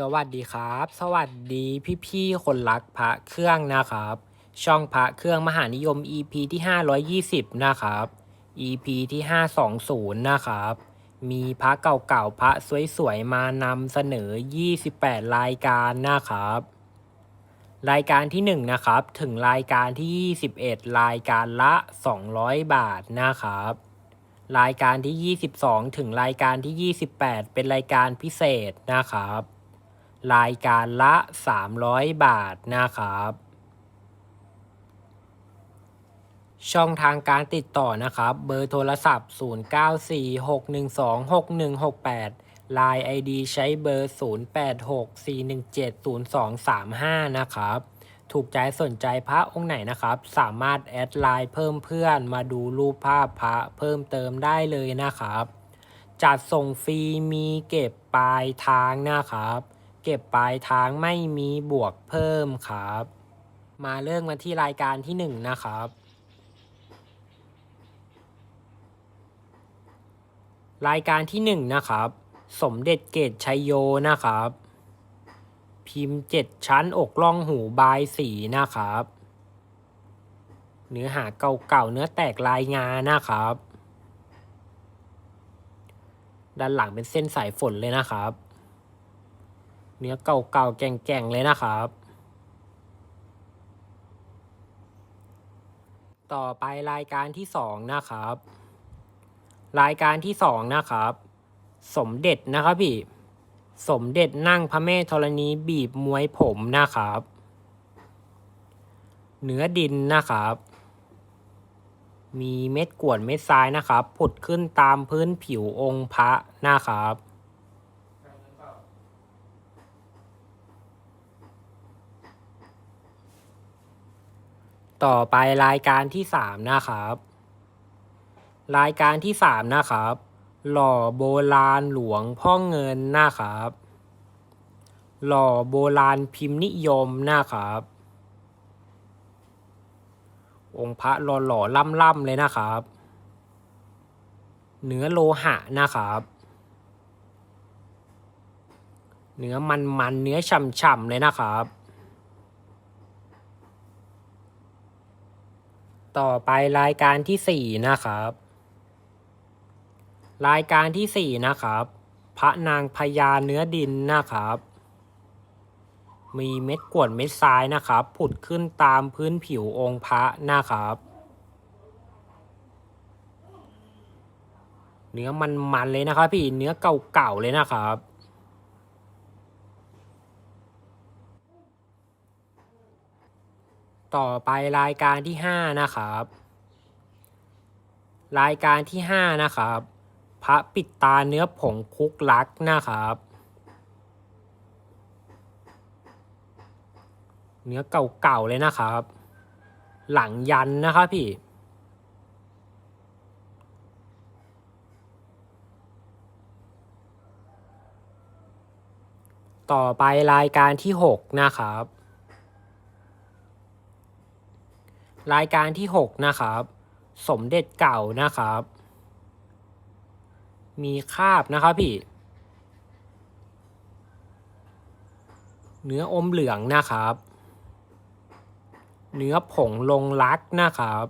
สวัสดีครับ สวัสดีพี่ๆคนรักพระเครื่องนะครับ ช่องพระเครื่องมหานิยม EP ที่ 520 นะครับ EP ที่ 520 นะครับ มีพระเก่าๆพระสวยๆ มานำเสนอ 28 รายการนะครับ รายการที่ 1 นะครับ ถึงรายการที่ 21 รายการละ 200 บาทนะครับรายการที่ 22 ถึงรายการที่ 28 เป็นรายการพิเศษนะครับ รายการละ 300 บาทนะครับ ช่องทางการติดต่อนะครับ เบอร์โทรศัพท์ 0946126168 Line ID ใช้เบอร์ 0864170235 นะครับถูกใจสนใจพระองค์ไหนนะครับ สามารถแอดไลน์เพิ่มเพื่อนมาดูรูปภาพพระเพิ่มเติมได้เลยนะครับ จัดส่งฟรีมีเก็บปลายทางนะครับ เก็บปลายทางไม่มีบวกเพิ่มครับ มาเริ่มกันที่รายการที่หนึ่งนะครับ รายการที่หนึ่งนะครับ สมเด็จเกตชัยโยนะครับ พิมพ์เจ็ดชั้นอกล่องหูบายสีนะครับ เนื้อหาเก่าๆเนื้อแตกลายงานะครับ ด้านหลังเป็นเส้นสายฝนเลยนะครับ เนื้อเก่าๆแก่งๆเลยนะครับ ต่อไปรายการที่สองนะครับ รายการที่สองนะครับ สมเด็จนะครับพี่ สมเด็จนั่งพระแม่ธรณีบีบมวยผมนะครับ เนื้อดินนะครับ มีเม็ดกวดเม็ดทรายนะครับ ผุดขึ้นตามพื้นผิวองค์พระนะครับ ต่อไปรายการที่สามนะครับ รายการที่สามนะครับ หล่อโบราณหลวงพ่อเงินนะครับ หล่อโบราณพิมพ์นิยมนะครับ องค์พระหล่อๆล่อล่ำๆเลยนะครับ เนื้อโลหะนะครับ เนื้อมันๆเนื้อฉ่ำๆเลยนะครับ ต่อไปรายการที่สี่นะครับ รายการที่สี่นะครับ พระนางพญาเนื้อดินนะครับ มีเม็ดกวดเม็ดทรายนะครับ ผุดขึ้นตามพื้นผิวองค์พระนะครับ เนื้อมันๆเลยนะครับพี่เนื้อเก่าๆเลยนะครับ ต่อไปรายการที่ห้านะครับ รายการที่ห้านะครับ พระปิดตาเนื้อผงคุกลักนะครับ เนื้อเก่าๆเลยนะครับ หลังยันนะครับพี่ต่อไปรายการที่หกนะครับ รายการที่หกนะครับ สมเด็จเก่านะครับ มีคาบนะครับพี่ เนื้ออมเหลืองนะครับ เนื้อผงลงรักนะครับ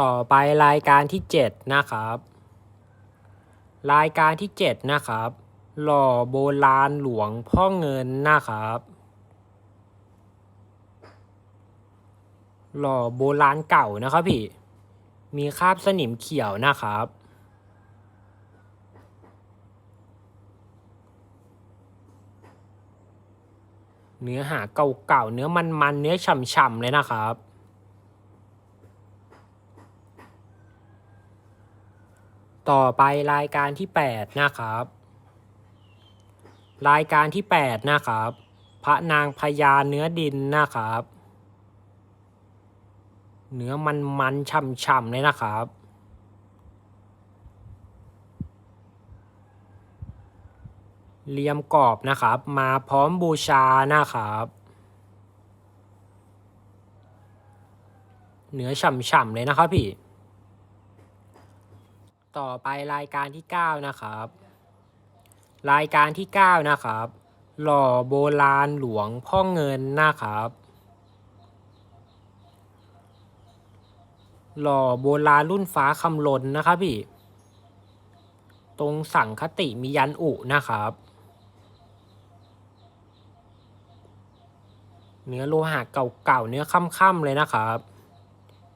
ต่อไปรายการที่เจ็ดนะครับ รายการที่เจ็ดนะครับ หล่อโบราณหลวงพ่อเงินนะครับ หล่อโบราณเก่านะครับพี่ มีคราบสนิมเขียวนะครับ เนื้อหาเก่าๆ เนื้อมันๆ เนื้อฉ่ำๆ เลยนะครับต่อไปรายการที่ 8 นะครับ รายการที่ 8 นะครับ พระนางพญาเนื้อดินนะครับ เนื้อมันมันๆฉ่ำๆเลยนะครับ เลียมกรอบนะครับ มาพร้อมบูชานะครับ เนื้อฉ่ำๆเลยนะครับพี่ ต่อไปรายการที่เก้านะครับ รายการที่เก้านะครับ หล่อโบราณหลวงพ่อเงินนะครับ หล่อโบราณรุ่นฟ้าคำลนนะครับพี่ ตรงสังคติมียันอุนะครับ เนื้อโลหะเก่าๆเนื้อค่ำๆเลยนะครับ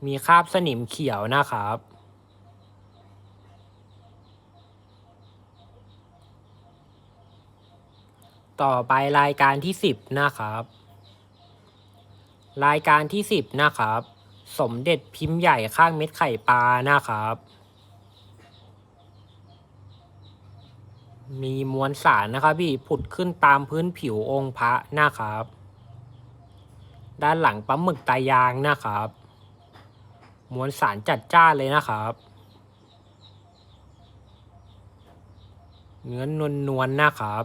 มีคราบสนิมเขียวนะครับ ต่อไปรายการที่สิบนะครับ รายการที่สิบนะครับ สมเด็จพิมพ์ใหญ่ข้างเม็ดไข่ปลานะครับ มีมวลสารนะครับพี่ผุดขึ้นตามพื้นผิวองค์พระนะครับ ด้านหลังปลาหมึกตายางนะครับ มวลสารจัดจ้านเลยนะครับเนื้อนวลนวลนะครับ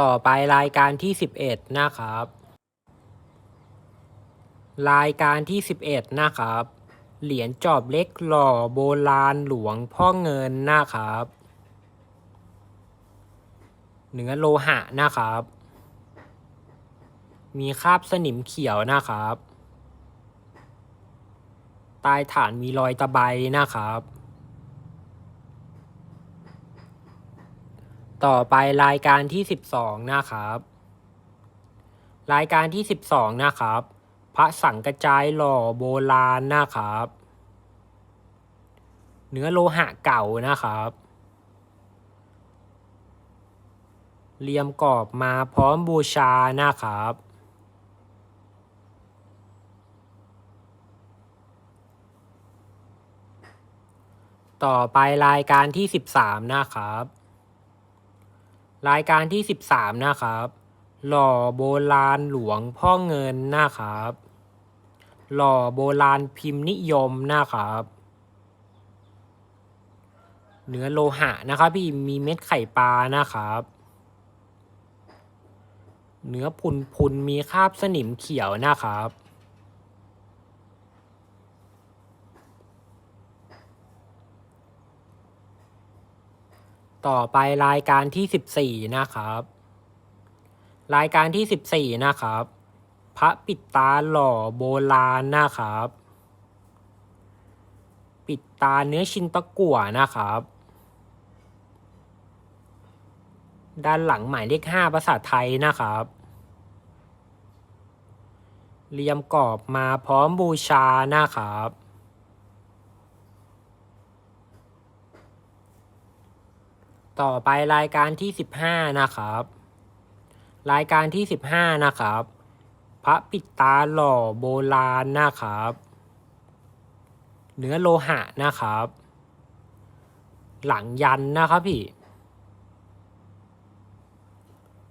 ต่อไปรายการที่สิบเอ็ดนะครับ รายการที่สิบเอ็ดนะครับ เหรียญจอบเล็กหล่อโบราณหลวงพ่อเงินนะครับ เนื้อโลหะนะครับ มีคราบสนิมเขียวนะครับใต้ฐานมีรอยตะไบนะครับ ต่อไปรายการที่สิบสองนะครับ รายการที่สิบสองนะครับ พระสังกระจายหล่อโบราณนะครับ เนื้อโลหะเก่านะครับเรียมกรอบมาพร้อมบูชานะครับ ต่อไปรายการที่สิบสามนะครับ รายการที่สิบสามนะครับ หล่อโบราณหลวงพ่อเงินนะครับ หล่อโบราณพิมพ์นิยมนะครับ เนื้อโลหะนะครับพี่มีเม็ดไข่ปลานะครับ เนื้อพุนพุนมีคราบสนิมเขียวนะครับ ต่อไปรายการที่สิบสี่นะครับ รายการที่สิบสี่นะครับ พระปิดตาหล่อโบราณนะครับ ปิดตาเนื้อชินตะกั่วนะครับ ด้านหลังหมายเลขห้าภาษาไทยนะครับเรียมกรอบมาพร้อมบูชานะครับ ต่อไปรายการที่สิบห้านะครับ รายการที่สิบห้านะครับ พระปิดตาหล่อโบราณนะครับ เนื้อโลหะนะครับ หลังยันนะครับพี่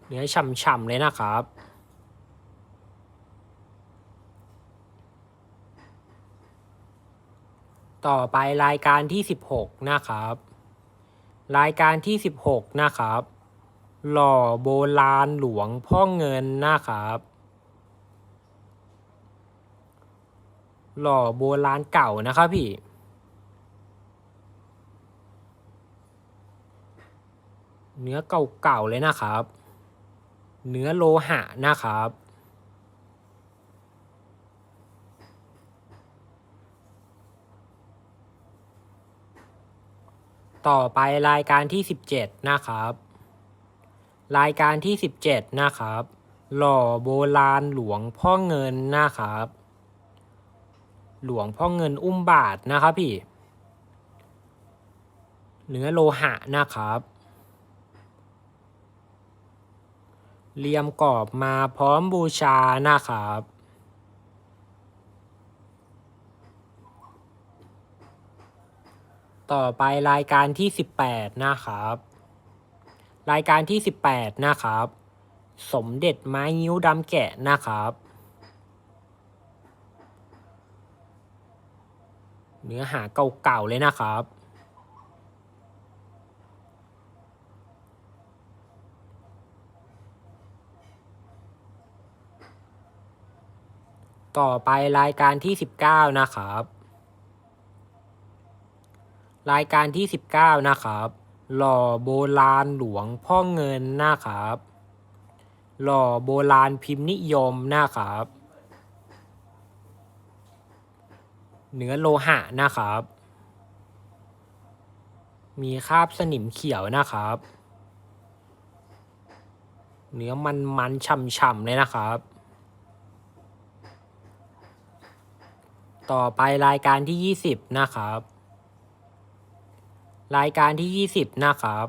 เนื้อฉ่ำๆเลยนะครับต่อไปรายการที่สิบหกนะครับ รายการที่สิบหกนะครับ หล่อโบราณหลวงพ่อเงินนะครับ หล่อโบราณเก่านะครับพี่ เนื้อเก่าๆเลยนะครับ เนื้อโลหะนะครับ ต่อไปรายการที่สิบเจ็ดนะครับ รายการที่สิบเจ็ดนะครับ หล่อโบราณหลวงพ่อเงินนะครับ หลวงพ่อเงินอุ้มบาทนะครับพี่ เนื้อโลหะนะครับเรียมกรอบมาพร้อมบูชานะครับ ต่อไปรายการที่สิบแปดนะครับ รายการที่สิบแปดนะครับ สมเด็จไม้นิ้วดำแกะนะครับ เนื้อหาเก่าๆเลยนะครับ ต่อไปรายการที่สิบเก้านะครับ รายการที่ 19 นะครับ หล่อโบราณหลวงพ่อเงินนะครับ หล่อโบราณพิมพ์นิยมนะครับเนื้อโลหะนะครับ มีคราบสนิมเขียวนะครับ เนื้อมันมันฉ่ำๆเลยนะครับ ต่อไปรายการที่ 20 นะครับ รายการที่ 20 นะครับ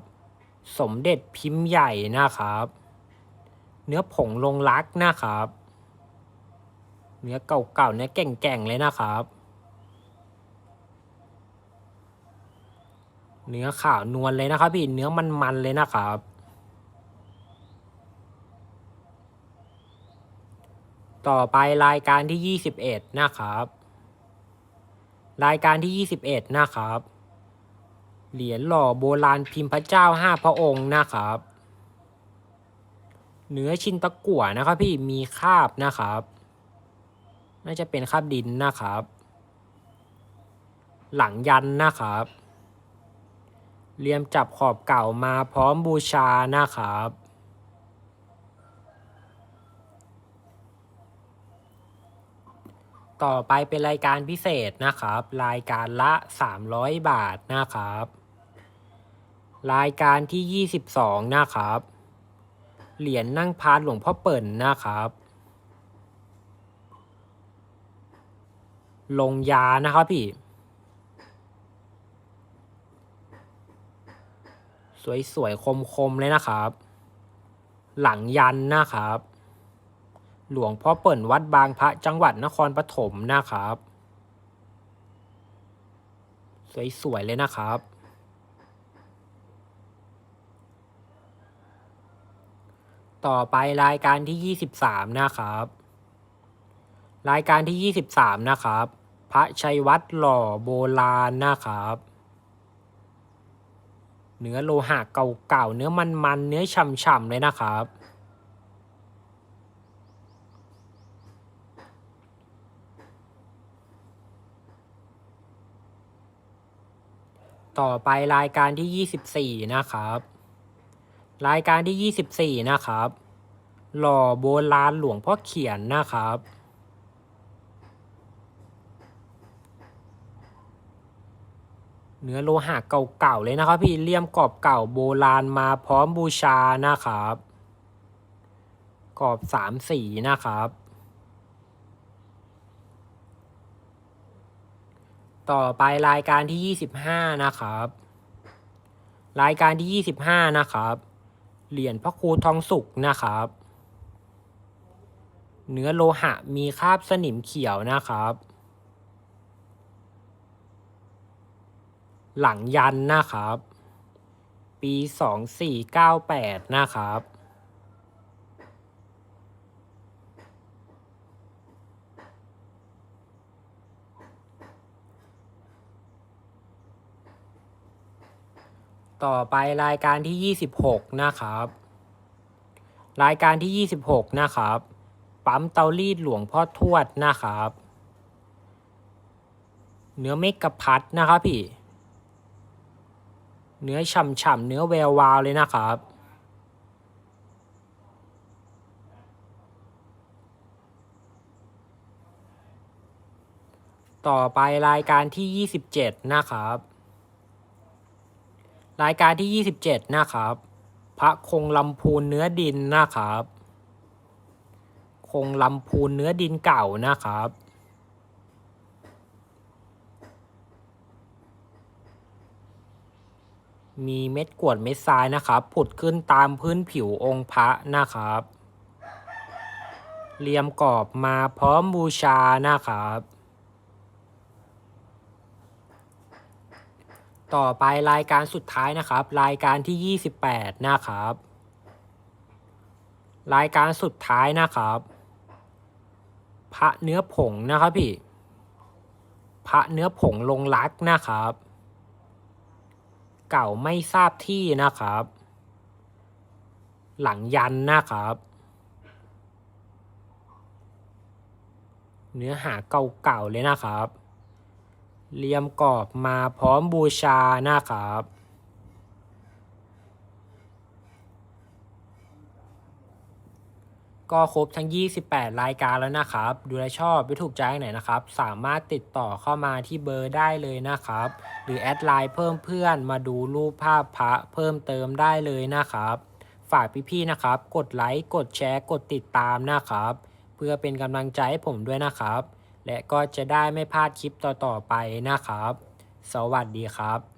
สมเด็จพิมพ์ใหญ่นะครับ เนื้อผงลงรักนะครับ เนื้อเก่าๆเนื้อแก่งๆเลยนะครับ เนื้อขาวนวลเลยนะครับพี่ เนื้อมันๆเลยนะครับ ต่อไปรายการที่ 21 นะครับ รายการที่ 21 นะครับ เหรียญหล่อโบราณพิมพ์พระเจ้าห้าพระองค์นะครับ เนื้อชิ้นตะกั่วนะครับพี่มีคราบนะครับ น่าจะเป็นคราบดินนะครับ หลังยันนะครับเรียมจับขอบเก่ามาพร้อมบูชานะครับ ต่อไปเป็นรายการพิเศษนะครับ รายการละ 300 บาทนะครับ รายการที่ 22 นะครับ เหรียญนั่งพานหลวงพ่อเปิ่นนะครับ ลงยานะครับพี่ สวยๆ คมๆ เลยนะครับ หลังยันนะครับ หลวงพ่อเปิ่นวัดบางพระจังหวัดนครปฐมนะครับ สวยๆ เลยนะครับ ต่อไปรายการที่ 23 นะครับ รายการที่ 23 นะครับ พระชัยวัดหล่อโบราณนะครับ เนื้อโลหะเก่าๆ เนื้อมันๆ เนื้อฉ่ำๆ เลยนะครับ ต่อไปรายการที่ 24 นะครับ รายการที่ 24 นะครับ หล่อโบราณหลวงพ่อเขียนนะครับ เนื้อโลหะเก่าๆเลยนะครับ พี่เลี่ยมกรอบเก่าโบราณมาพร้อมบูชานะครับ กรอบสามสีนะครับ ต่อไปรายการที่ 25 นะครับ รายการที่ 25 นะครับ เหรียญพระครูทองสุกนะครับ เนื้อโลหะมีคราบสนิมเขียวนะครับ หลังยันนะครับ ปี 2498 นะครับ ต่อไปรายการที่ 26 นะครับ รายการที่ 26 นะครับ ปั๊มเตารีดหลวงพ่อทวดนะครับ เนื้อเมกะพัดนะครับพี่ เนื้อฉ่ำๆเนื้อแวววาวเลยนะครับ ต่อไปรายการที่ 27 นะครับ รายการที่ 27 นะครับ พระคงลำพูนเนื้อดินนะครับ คงลำพูนเนื้อดินเก่านะครับ มีเม็ดกวดเม็ดทรายนะครับผุดขึ้นตามพื้นผิวองค์พระนะครับ เรียมกรอบมาพร้อมบูชานะครับ ต่อไปรายการสุดท้ายนะครับ รายการที่ 28 นะครับ รายการสุดท้ายนะครับ พระเนื้อผงนะครับพี่ พระเนื้อผงลงรักนะครับ เก่าไม่ทราบที่นะครับ หลังยันนะครับ เนื้อหาเก่าๆเลยนะครับ เลี่ยมกรอบมาพร้อมบูชานะครับ ก็ครบทั้ง 28 รายการแล้วนะครับ ดูแลชอบไม่ถูกใจไหนนะครับ สามารถติดต่อเข้ามาที่เบอร์ได้เลยนะครับ หรือแอดไลน์เพิ่มเพื่อนมาดูรูปภาพพระเพิ่มเติมได้เลยนะครับ ฝากพี่ๆนะครับ กดไลค์ กดแชร์ กดติดตามนะครับ เพื่อเป็นกำลังใจให้ผมด้วยนะครับ และก็จะได้ไม่พลาดคลิปต่อๆไปนะครับ สวัสดีครับ